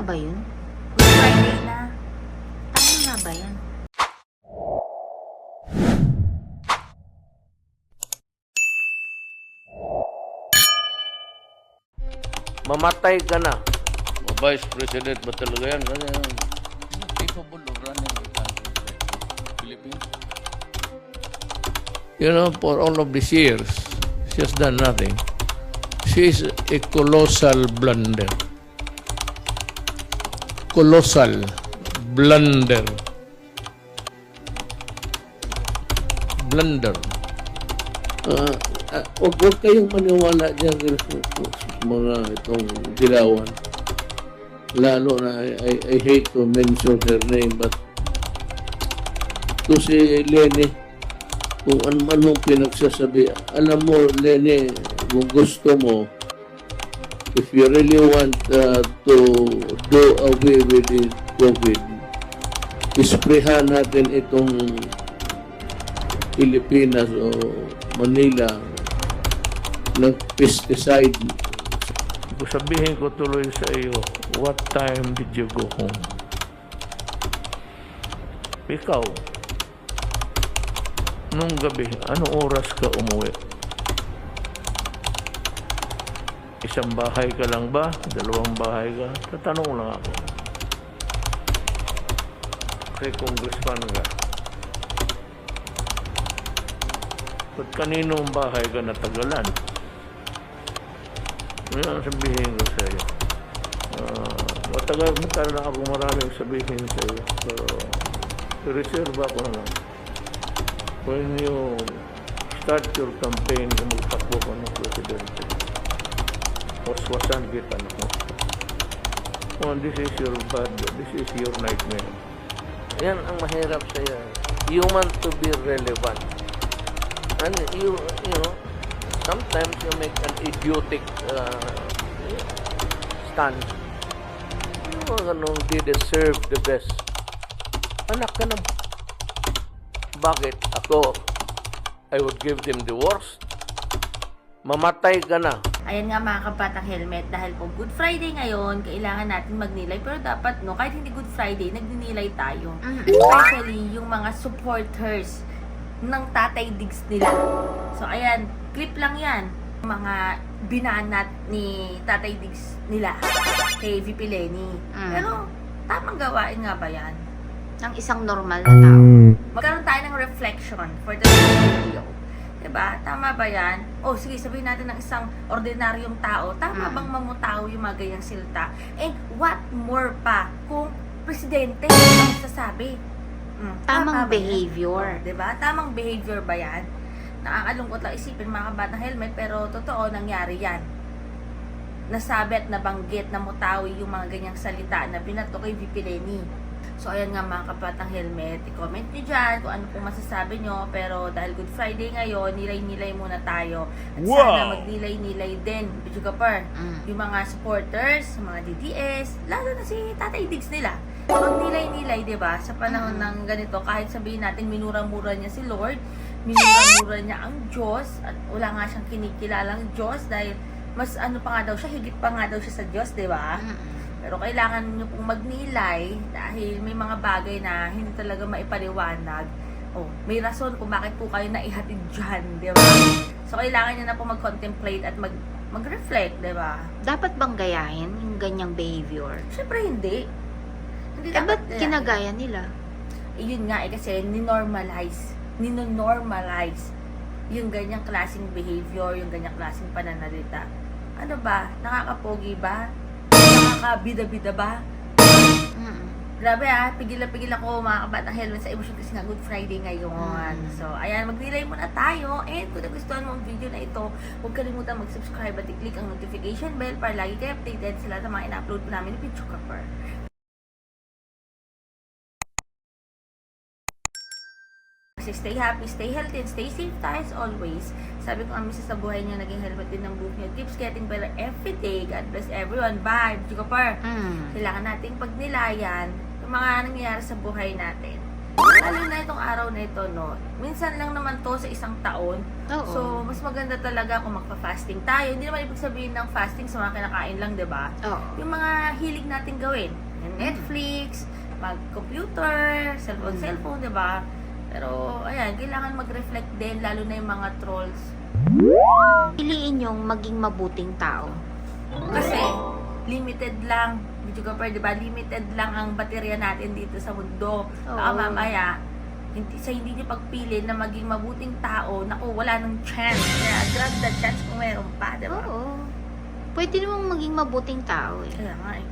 nga ba yun? Good Friday na. Tama nga ba yan? mamatay ka na. O Vice President ba talaga yan? Kasi yan, capable of running a country the Philippines. You know, for all of these years, she has done nothing. She is a colossal blunder. Colossal blunder. Blunder. Uh, uh, huwag huwag kayong maniwala dyan mga itong dilawan. Lalo na, I, I, I hate to mention her name, but to si Lenny, kung ano pinagsasabi, alam mo, Lenny, kung gusto mo, if you really want uh, to do away with the COVID, isprehan natin itong Pilipinas o Manila ng pesticide. Sabihin ko tuloy sa iyo, what time did you go home? Ikaw, nung gabi, anong oras ka umuwi? Isang bahay ka lang ba? Dalawang bahay ka? Tatanong lang ako. Kay congressman ka. Ba't kaninong bahay ka natagalan? Ano ang sabihin ko sa iyo? Uh, matagal, matagal na ako maraming sabihin sa iyo. Pero, reserve ako na lang when you start your campaign magtakbo ka ng presidente, waswasan kita na ko. Oh, this is your bad, this is your nightmare. Yan ang mahirap sa'yo. You want to be relevant. And you, you know, sometimes you make an idiotic uh, stand. Mga ganun, they deserve the best. Anak ka ng bakit ako I would give them the worst? Mamatay ka na. Ayan nga mga kabatang helmet, dahil po Good Friday ngayon, kailangan natin magnilay. Pero dapat, no, kahit hindi Good Friday, nagninilay tayo. Especially yung mga supporters ng Tatay Diggs nila. So, ayan, clip lang yan. Mga binanat ni Tatay Diggs nila kay VP Lenny. Mm. Pero, tamang gawain nga ba yan? ng isang normal na tao. Magkaroon tayo ng reflection for the video. Diba? Tama ba yan? O sige, sabihin natin ng isang ordinaryong tao, tama Mm. bang mamutaw yung mga ganyang silta? And what more pa kung presidente ang sasabi? Mm, tama ba Tamang yan? behavior. O, diba? Tamang behavior ba yan? Nakakalungkot lang isipin mga kabatang helmet, pero totoo nangyari yan. Nasabi at nabanggit na mutawi yung mga ganyang salita na binato kay VP Lenny. So, ayan nga mga kapatang helmet. I-comment nyo dyan kung ano pong masasabi nyo. Pero dahil Good Friday ngayon, nilay-nilay muna tayo. At sana magnilay-nilay din, Bidyo Kapar. Mm. Yung mga supporters, mga DDS, lalo na si Tatay Diggs nila. Magnilay-nilay, di ba? Sa panahon ng ganito, kahit sabihin natin minura-mura niya si Lord, minura-mura niya ang Diyos, at wala nga siyang kinikilalang Diyos dahil mas ano pa nga daw siya, higit pa nga daw siya sa Diyos, di ba? Mm. Pero kailangan nyo pong magnilay dahil may mga bagay na hindi talaga maipaliwanag. Oh, may rason kung bakit po kayo naihatid dyan, di ba? So, kailangan nyo na po mag-contemplate at mag mag-reflect, di ba? Dapat bang gayahin yung ganyang behavior? Siyempre, hindi. Hindi Eh, ba't yan. kinagaya nila? Eh, yun nga eh, kasi ninormalize, ninonormalize yung ganyang klaseng behavior, yung ganyang klaseng pananalita. Ano ba? Nakakapogi ba? Nakakabida-bida ba? Grabe ah, pigil na pigil ako mga kabatang helmet sa emosyon kasi nga Good Friday ngayon. Mm. So, ayan, magnilay muna tayo. And kung nagustuhan mo ang video na ito, huwag kalimutan mag-subscribe at i-click ang notification bell para lagi kayo updated sa lahat ng mga ina-upload po namin ni Pichu Kasi stay happy, stay healthy, and stay safe tayo as always. Sabi ko kami sa buhay niyo, naging helmet din ng buhok niyo. Keeps getting better every day. God bless everyone. Bye! Pichu Kapper! Mm. kailangan nating pagnilayan yung mga nangyayari sa buhay natin. Lalo na itong araw na ito, no? Minsan lang naman to sa isang taon. Oo. So, mas maganda talaga kung magpa-fasting tayo. Hindi naman ibig sabihin ng fasting sa mga kinakain lang, di ba? Oo. Yung mga hilig natin gawin. Yung Netflix, mag-computer, cellphone, Mm. cellphone, di ba? Pero, ayan, kailangan mag-reflect din, lalo na yung mga trolls. Piliin yung maging mabuting tao. Kasi, limited lang, video ka di ba? Limited lang ang baterya natin dito sa mundo. Baka Oo. mamaya, hindi, sa hindi nyo pagpili na maging mabuting tao, naku, wala nang chance. Kaya, grab the chance kung meron pa, di ba? Oo. Pwede namang maging mabuting tao eh. Kaya nga eh.